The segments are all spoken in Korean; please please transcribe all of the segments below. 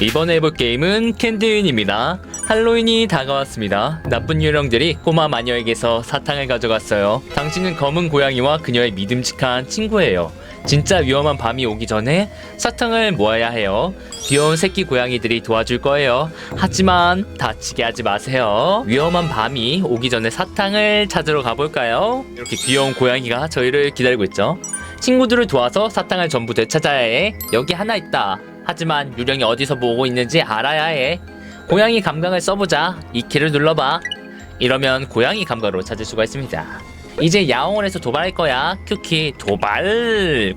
이번에 해볼 게임은 캔디윈입니다. 할로윈이 다가왔습니다. 나쁜 유령들이 꼬마 마녀에게서 사탕을 가져갔어요. 당신은 검은 고양이와 그녀의 믿음직한 친구예요. 진짜 위험한 밤이 오기 전에 사탕을 모아야 해요. 귀여운 새끼 고양이들이 도와줄 거예요. 하지만 다치게 하지 마세요. 위험한 밤이 오기 전에 사탕을 찾으러 가볼까요? 이렇게 귀여운 고양이가 저희를 기다리고 있죠. 친구들을 도와서 사탕을 전부 되찾아야 해. 여기 하나 있다. 하지만 유령이 어디서 보고 있는지 알아야 해. 고양이 감각을 써보자. 이 키를 눌러봐. 이러면 고양이 감각으로 찾을 수가 있습니다. 이제 야옹을 해서 도발할 거야. 큐키 도발.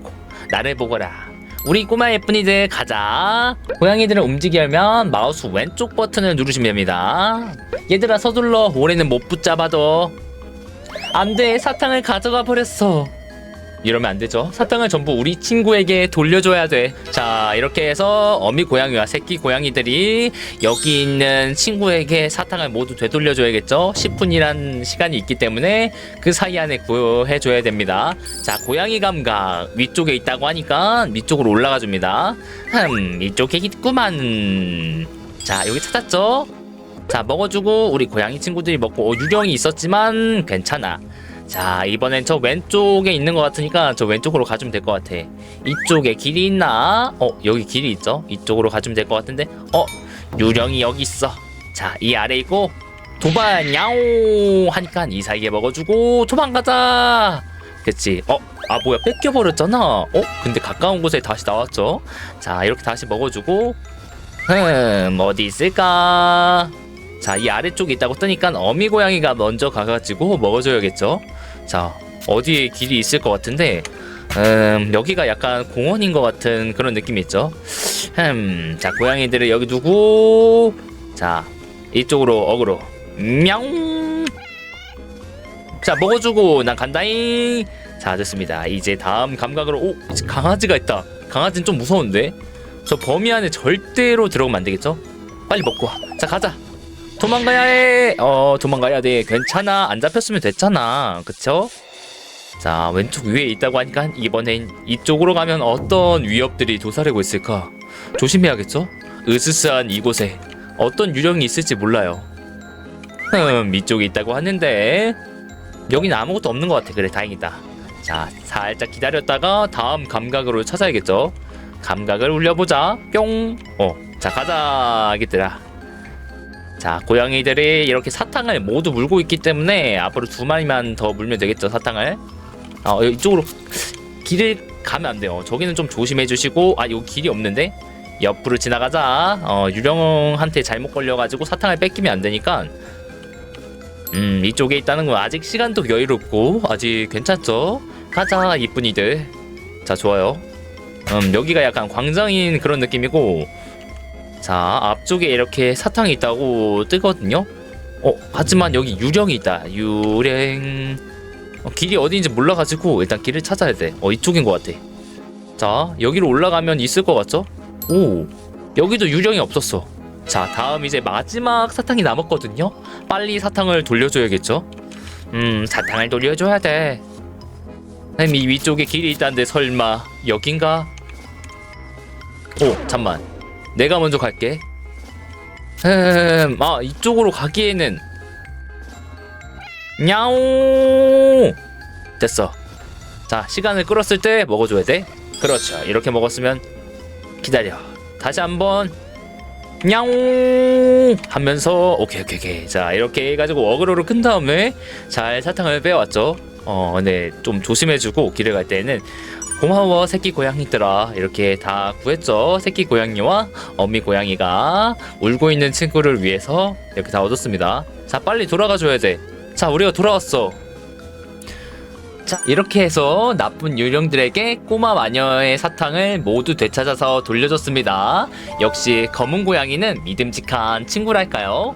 나를 보거라. 우리 꼬마 예쁜이들 가자. 고양이들을 움직이려면 마우스 왼쪽 버튼을 누르시면 됩니다. 얘들아 서둘러. 올해는 못 붙잡아도. 안 돼 사탕을 가져가 버렸어. 이러면 안 되죠. 사탕을 전부 우리 친구에게 돌려줘야 돼. 자, 이렇게 해서 어미 고양이와 새끼 고양이들이 여기 있는 친구에게 사탕을 모두 되돌려줘야겠죠. 10분이란 시간이 있기 때문에 그 사이 안에 구해줘야 됩니다. 자, 고양이 감각 위쪽에 있다고 하니까 위쪽으로 올라가 줍니다. 흠, 이쪽에 있구만. 자, 여기 찾았죠? 자, 먹어주고 우리 고양이 친구들이 먹고 어, 유령이 있었지만 괜찮아. 자 이번엔 저 왼쪽에 있는 것 같으니까 저 왼쪽으로 가주면 될 것 같아. 이쪽에 길이 있나? 어 여기 길이 있죠? 이쪽으로 가주면 될 것 같은데? 어 유령이 여기 있어. 자 이 아래 있고 도발 야오 하니까 이 사이에 먹어주고 도망가자. 그치? 어 아 뭐야 뺏겨버렸잖아. 어 근데 가까운 곳에 다시 나왔죠? 자 이렇게 다시 먹어주고. 흠 어디 있을까 자, 이 아래쪽에 있다고 뜨니까 어미 고양이가 먼저 가가지고 먹어줘야겠죠. 자, 어디에 길이 있을 것 같은데, 음, 여기가 약간 공원인 것 같은 그런 느낌이 있죠. 음, 자, 고양이들을 여기 두고, 자, 이쪽으로 어그로, 명. 자, 먹어주고 난 간다잉. 자, 됐습니다. 이제 다음 감각으로, 오, 강아지가 있다. 강아지는 좀 무서운데. 저 범위 안에 절대로 들어오면 안 되겠죠? 빨리 먹고 와. 자, 가자. 도망가야 해. 어, 도망가야 돼. 괜찮아. 안 잡혔으면 됐잖아. 그쵸? 자, 왼쪽 위에 있다고 하니까 이번엔 이쪽으로 가면 어떤 위협들이 도사리고 있을까? 조심해야겠죠? 으스스한 이곳에 어떤 유령이 있을지 몰라요. 흠, 이쪽에 있다고 하는데 여기는 아무것도 없는 것 같아. 그래, 다행이다. 자, 살짝 기다렸다가 다음 감각으로 찾아야겠죠? 감각을 올려보자. 뿅. 어, 자, 가자, 아기들아. 자 고양이들이 이렇게 사탕을 모두 물고 있기 때문에 앞으로 두 마리만 더 물면 되겠죠 사탕을? 어 이쪽으로 길을 가면 안 돼요. 저기는 좀 조심해 주시고 아 여기 길이 없는데? 옆으로 지나가자. 어 유령한테 잘못 걸려가지고 사탕을 뺏기면 안 되니까. 음 이쪽에 있다는 건 아직 시간도 여유롭고 아직 괜찮죠? 가자 이쁜이들. 자 좋아요. 음 여기가 약간 광장인 그런 느낌이고 자 앞쪽에 이렇게 사탕이 있다고 뜨거든요. 어 하지만 여기 유령이 있다. 유령. 어, 길이 어디인지 몰라가지고 일단 길을 찾아야 돼어 이쪽인 것 같아. 자 여기로 올라가면 있을 것 같죠? 오 여기도 유령이 없었어. 자 다음 이제 마지막 사탕이 남았거든요. 빨리 사탕을 돌려줘야겠죠? 음 사탕을 돌려줘야 돼. 음, 이 위쪽에 길이 있다는데 설마 여긴가? 오 잠만 내가 먼저 갈게. 음, 아 이쪽으로 가기에는 냐오 됐어. 자 시간을 끌었을 때 먹어줘야 돼. 그렇죠. 이렇게 먹었으면 기다려. 다시 한번 냐오 하면서 오케이 오케이 오케이. 자 이렇게 해가지고 어그로를 끈 다음에 잘 사탕을 빼왔죠. 어, 네, 좀 조심해주고 길을 갈 때는 고마워 새끼 고양이들아. 이렇게 다 구했죠. 새끼 고양이와 어미 고양이가 울고 있는 친구를 위해서 이렇게 다 얻었습니다. 자 빨리 돌아가 줘야 돼자 우리가 돌아왔어. 자 이렇게 해서 나쁜 유령들에게 꼬마 마녀의 사탕을 모두 되찾아서 돌려줬습니다. 역시 검은 고양이는 믿음직한 친구랄까요